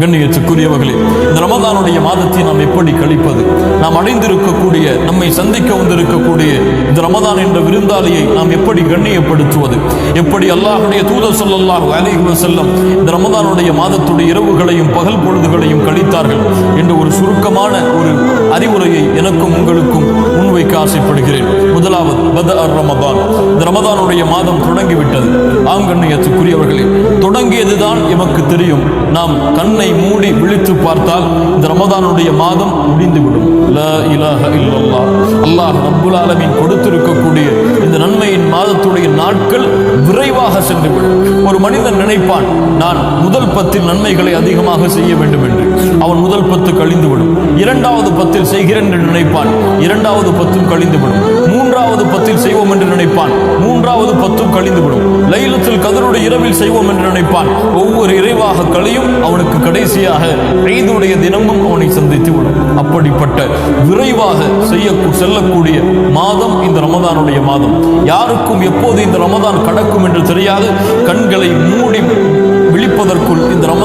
கண்ணியத்துக்குரியவர்களே இந்த ரமதானுடைய மாதத்தை நாம் எப்படி கழிப்பது? நாம் அடைந்திருக்கக்கூடிய நம்மை சந்திக்க வந்திருக்கக்கூடிய இந்த ரமதான் என்ற விருந்தாளியை நாம் எப்படி கண்ணியப்படுத்துவது? எப்படி அல்லாஹுடைய தூதர் சொல்லல்லாஹ் அலைஹி செல்லம் இந்த ரமதானுடைய மாதத்துடைய இரவுகளையும் பகல் பொழுதுகளையும் கழித்தார்கள் என்ற ஒரு சுருக்கமான ஒரு அறிவுரையை எனக்கும் உங்களுக்கும் முன்வைக்க ஆசைப்படுகிறேன். முதலாவது பத அர் ரமதான். இந்த ரமதானுடைய மாதம் தொடங்கிவிட்டது. ஆம் கண்ணியத்துக்குரியவர்களே தொடங்கியதுதான் எமக்கு தெரியும். நாம் கண்ணை மூடி விழித்து பார்த்தால் இந்த ரமதானுடைய மாதம் முடிந்துவிடும். அல்லாஹ் ரப்புல் ஆலமின் கொடுத்திருக்கக்கூடிய இந்த நன்மையின் மாதத்துடைய நாட்கள் விரைவாக சென்றுவிடும். ஒரு மனிதன் நினைப்பான் நான் முதல் பத்தில் நன்மைகளை அதிகமாக செய்ய வேண்டும் என்று அவன் முதல் பத்து கழிந்துவிடும். இரண்டாவது பத்தில் செய்கிறேன் என்று நினைப்பான் இரண்டாவது பத்தும் கழிந்துவிடும். மூன்றாவது பத்தும் கழிந்துவிடும். லைலத்தில் கதருடைய இரவில் செய்வோம் என்று நினைப்பான். ஒவ்வொரு இறைவாக கழியும் அவனுக்கு கடைசியாக ஐதுடைய தினமும் அவனை சந்தித்து விடும் அப்படிப்பட்ட விரைவாக செய்ய செல்லக்கூடிய மாதம் இந்த ரமதானுடைய மாதம். யாருக்கும் எப்போது இந்த ரமதான் கடக்கும் என்று தெரியாது. கண்களை மூ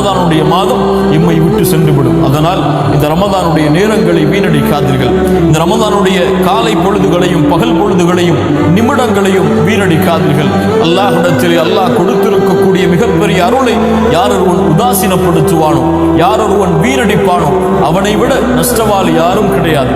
ரமதானுடைய மாதம் இம்மை விட்டு சென்றுவிடும். அதனால் இந்த ரமதானுடைய நேரங்களை வீணடிக்காதீர்கள். இந்த ரமதானுடைய காலை பொழுதுகளையும் பகல் பொழுதுகளையும் நிமிடங்களையும் வீணடிக்காதீர்கள். அல்லாஹிடத்தில் அல்லாஹ் கொடுத்திருக்கக்கூடிய மிகப்பெரிய அருளை யார் ஒருவன் உதாசீனப்படுத்துவானோ யார் ஒருவன் வீணடிப்பானோ அவனை விட நஷ்டவாளி யாரும் கிடையாது.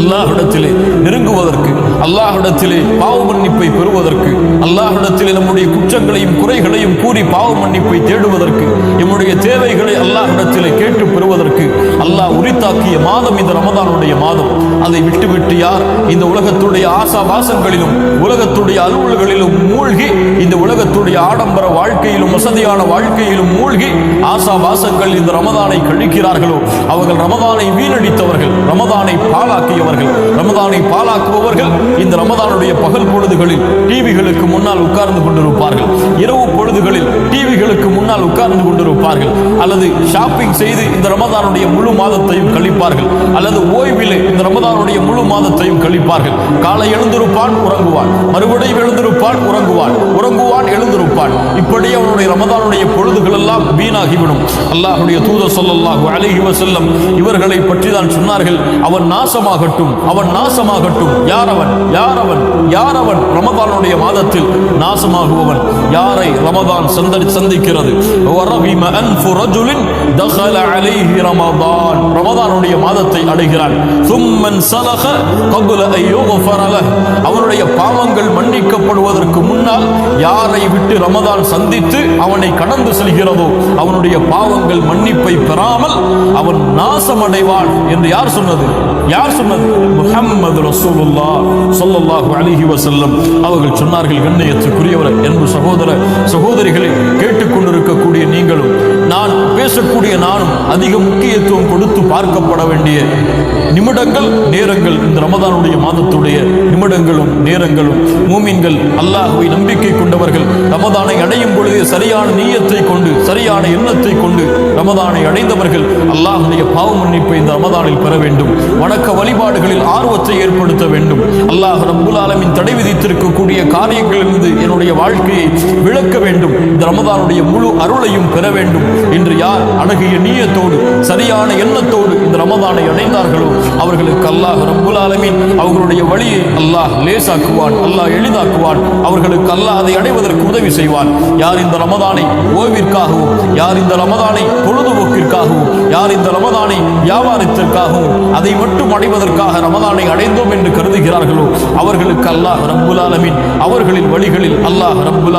அல்லாஹிடத்திலே நெருங்குவதற்கு அல்லாஹிடத்திலே பாவ மன்னிப்பை பெறுவதற்கு அல்லாஹிடத்திலே நம்முடைய குற்றங்களையும் குறைகளையும் கூறி பாவ மன்னிப்பை தேடுவதற்கு நம்முடைய தேவைகளை அல்லாஹிடத்திலே கேட்டு பெறுவதற்கு அல்லாஹ் உரித்தாக்கிய மாதம் இந்த ரமதானுடைய மாதம். அதை விட்டுவிட்டு யார் இந்த உலகத்துடைய ஆசா வாசங்களிலும் உலகத்துடைய அலுவல்களிலும் மூழ்கி இந்த உலகத்துடைய ஆடம்பர வாழ்க்கையிலும் வசதியான வாழ்க்கையிலும் மூழ்கி ஆசா வாசங்கள் இந்த ரமதானை கழிக்கிறார்களோ? அவர்கள் ரமதானை வீணடித்தவர்கள் ரமதானை பாழாக்கியவர்கள் ரமதானை பாழாக்குபவர்கள் இந்த ரமதானுடைய பகல் பொழுதுகளில் டிவிகளுக்கு முன்னால் உட்கார்ந்து கொண்டிருப்பார்கள். இரவு பொழுதுகளில் டிவிகளுக்கு முன்னால் உட்கார்ந்து கொண்டிருப்பார்கள். அல்லது ஷாப்பிங் செய்து இந்த ரமதானுடைய முழு மாதத்தையும் கழிப்பார்கள். அல்லது ஓய்விலே இந்த ரமதானுடைய முழு மாதத்தையும் கழிப்பார்கள். காலை எழுந்திருப்பான் உறங்குவான். மறுபடியும் எழுந்திருப்பான் உறங்குவான். உறங்குவான் எழுந்திருப்பான். இப்படி அவனுடைய ரமதானுடைய பொழுதுகள் எல்லாம் வீணாகிவிடும். அல்லாஹுடைய தூத ஸல்லல்லாஹு அழகி வசல்லம் இவர்களை பற்றி தான் சொன்னார்கள். அவன் நாசமாகட்டும் அவன் நாசமாகட்டும். யார் அவன் யார் அவன் யார் அவன் ரமதானுடைய மாதத்தில் நாசமாகுபவன். யாரை ரமதான் சந்தடி சந்திக்கிறது? ரமதானுடைய மாதத்தை அடைகிறான். அவனுடைய பாவங்கள் மன்னிக்கப்படுவது மன்னிக்கப்படுவதற்கு முன்னால் யாரை விட்டு ரமதான் சந்தித்து அவனை கடந்து செல்கிறதோ அவனுடைய பாவங்கள் மன்னிப்பை பெறாமல் அவன் நாசமடைவான் என்று யார் சொன்னது? யார் சொன்னது? முஹம்மது ரசூலுல்லா சொல்லல்லாஹு அலிஹி வசல்லம் அவர்கள் சொன்னார்கள் கண்ணியத்துக்குரியவர் என்று சகோதர சகோதரிகளை கேட்டுக்கொண்டிருக்கக்கூடிய நீங்களும் நான் பேசக்கூடிய நானும் அதிக முக்கியத்துவம் கொடுத்து பார்க்கப்பட வேண்டிய நிமிடங்கள் நேரங்கள் இந்த ரமதானுடைய மாதத்துடைய நிமிடங்களும் நேரங்களும். மூமின்கள் அல்லாஹுவை நம்பிக்கை கொண்டவர்கள் ரமதானை அடையும் பொழுது சரியான நீயத்தை கொண்டு சரியான எண்ணத்தை கொண்டு ரமதானை அடைந்தவர்கள் அல்லாஹுடைய பாவ மன்னிப்பை இந்த ரமதானில் பெற வேண்டும். வணக்க வழிபாடுகளில் ஆர்வத்தை ஏற்படுத்த வேண்டும். அல்லாஹ் ரப்புல் ஆலமின் தடை விதித்திருக்கக்கூடிய காரியங்களிலிருந்து என்னுடைய வாழ்க்கையை விளக்க வேண்டும். இந்த ரமதானுடைய முழு அருளையும் பெற வேண்டும். என்று யார் அழகிய நீயத்தோடு சரியான எண்ணத்தோடு இந்த ரமதானை அடைந்தார்களோ அவர்களுக்கு அல்லாஹ் ரப்புல் ஆலமீன் அவர்களுடைய வழியை அல்லாஹ் லேசாக்குவான் அல்லாஹ் எளிதாக்குவான். அவர்களுக்கு அல்லாஹ் அதை அடைவதற்கு உதவி செய்வான். யார் இந்த ரமதானை ஓய்விற்காகவும் யார் இந்த ரமதானை பொழுதுபோக்கிற்காகவும் யார் இந்த ரமதானை வியாபாரத்திற்காகவும் அதை மட்டும் அடைவதற்காக ரமதானை அடைந்தோம் என்று கருதுகிறார்கள் அவர்களுக்கு அல்லாஹ் ரப்புல் அவர்களின் வழிகளில் அல்லாஹ் ரப்புல்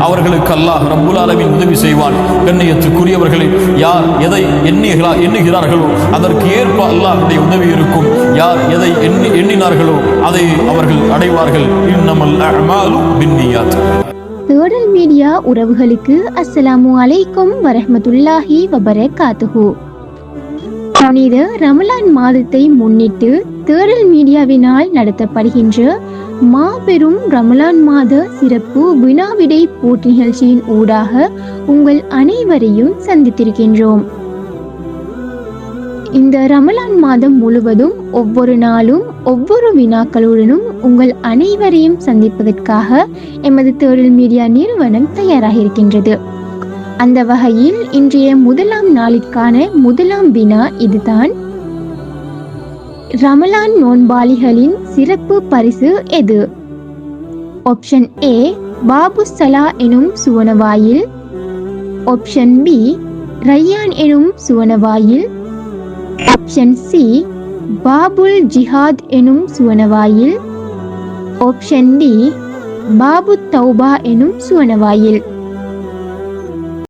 அவர்களுக்கு அல்லாஹ் ரப்புல் உதவி செய்வான். கண்ணியத்துக்குரியவர்களில் யார் எதை எண்ணுகிறா எண்ணுகிறார்களோ அதற்கு ஏற்ப அல்லாஹுடைய உதவி இருக்கும். யார் எதை எண்ணி எண்ணினார்களோ அதை அவர்கள் அடைவார்கள். இன்னமல் பின்னியாத். தேடல் மீடியா உறவுகளுக்கு அஸ்ஸலாமு அலைக்கும் வரஹ்மத்துல்லாஹி வபரகாத்துஹு. புனித ரமலான் மாதத்தை முன்னிட்டு தேடல் மீடியாவினால் நடத்தப்படுகின்ற மாபெரும் ரமலான் மாத சிறப்பு வினாவிடை போட்டி நிகழ்ச்சியின் ஊடாக உங்கள் அனைவரையும் சந்தித்திருக்கின்றோம். இந்த ரமலான் மாதம் முழுவதும் ஒவ்வொரு நாளும் ஒவ்வொரு வினாக்களுடனும் உங்கள் அனைவரையும் சந்திப்பதற்காக எமது தேடல் மீடியா நிறுவனம் தயாராக இருக்கின்றது. அந்த வகையில் இன்றைய முதலாம் நாளிற்கான முதலாம் வினா இதுதான். ரமலான் நோன்பாளிகளின் சிறப்பு பரிசு எது? ஆப்ஷன் ஏ பாபு சலா எனும் சுவனவாயில். ஆப்ஷன் பி ரையான் எனும் சுவனவாயில். ஆப்ஷன் சி பாபுல் ஜிஹாத் எனும் சுவனவாயில். ஆப்ஷன் டி பாபு தௌபா எனும் சுவனவாயில்.